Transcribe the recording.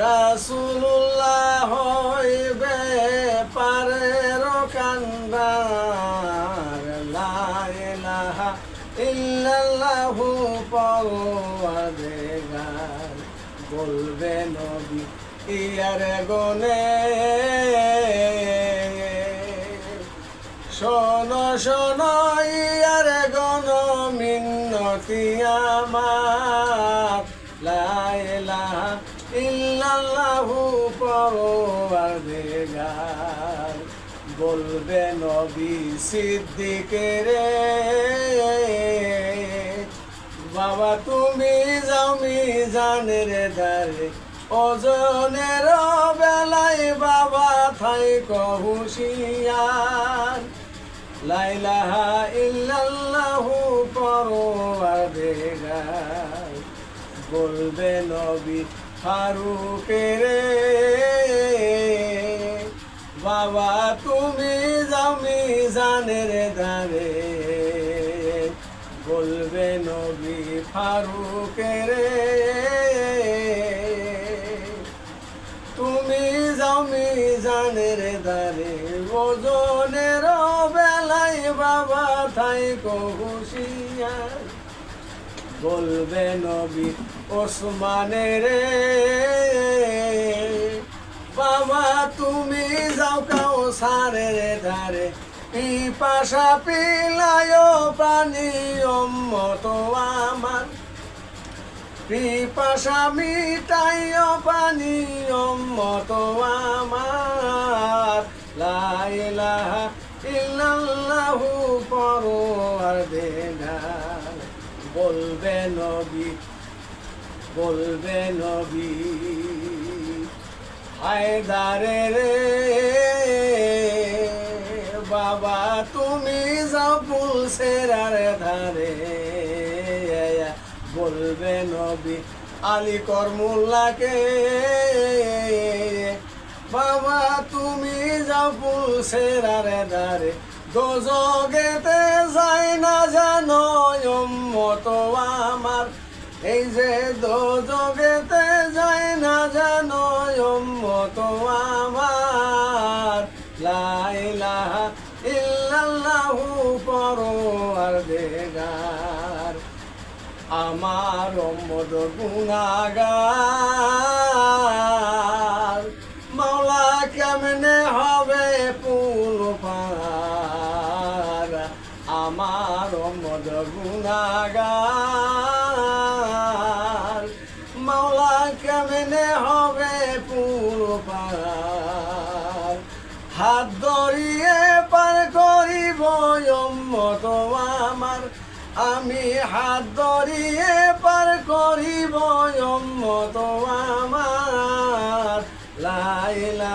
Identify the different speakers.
Speaker 1: রাসূলুল্লাহ হইবে পারের কান্দার। লা ইলাহা ইল্লাল্লাহু পরওয়ারদিগার বলবে নবী ইয়ার গনে। শোনো শোনো মিন্নতি আমার। লাইলাহা ইল্লাল্লাহু পরওয়ারদিগার বলবে নবী সিদ্দিকের বাবা তুমি যাও মিজানের দারে ওজনের বেলায় বাবা থাই কহুশিয়ার লাইলাহা ইল্লাল্লাহু বলবে নবী ফারুকের, বাবা, তুমি যাও মিজানের দারে বলবে নবী ফারুকের, তুমি যাও মিজানের দারে ওজনের বেলায় বাবা থাই কহুশিয়ার বলবে নবী ওসমানের বাবা, তুমি যাও কাউ সারের ধারে। পিপাসা পিলায় পানি অম্মত আমার। পিপাসা মিটাইয় পানি অম্মত আমার। লাইলাহা ইল্লাল্লাহু পরওয়ারদিগার বলবে নবী বলবে নবী, হায়দারে রে, বাবা তুমি যাও পুলসেরার ধারে। বলবে নবী, আলী করমুল্লাকে, বাবা তুমি যাও পুলসেরার ধারে। দোজগেতে যাই মত আমার লাইলাহা ইল্লাল্লাহু পরওয়ারদিগার আমার অম্মদ গুণাগার মাওলা কেমনে হবে পুল পার আমার অম্মদ গুণাগার হাত ধরিয়ে পার করিব অম্মত আমার। আমি হাত ধরিয়ে পার করিব অম্মত আমার। লাইলাহা